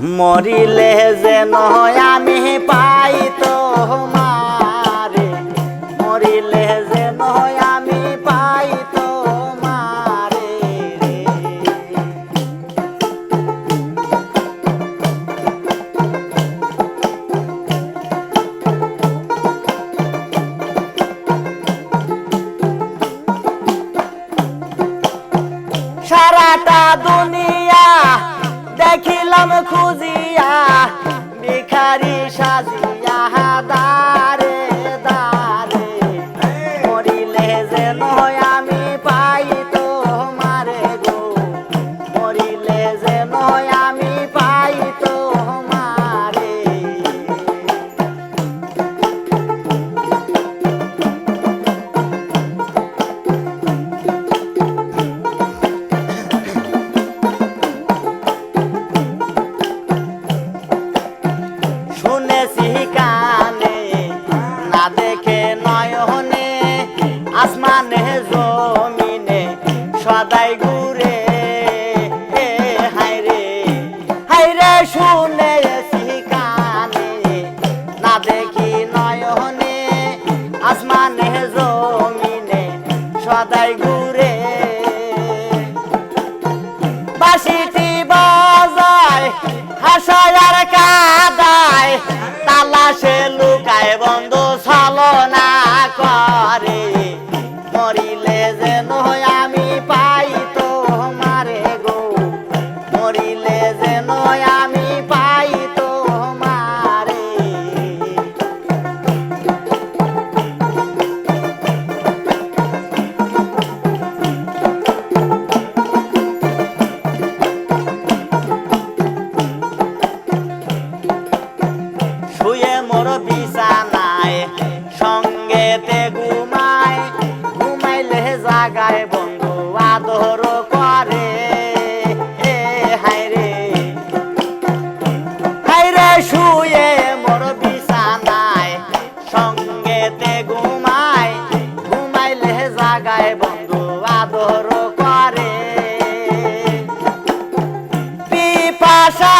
মরিলে যে নহয় আমি পাই তোমারে মরিলে যে নহয় আমি পাই তোমারে সারাটা দুনিয়া দেখিলাম খুঁজিয়া ভিখারি সাজি da é igual. জাগায় বন্ধু আদর করে। হাইরে হাইরে শুয়ে মোর বিছানায়। সঙ্গেতে ঘুমায়। ঘুমাইলে জাগায় বন্ধু আদর করে। পিপাসা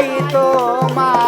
চাই তোমার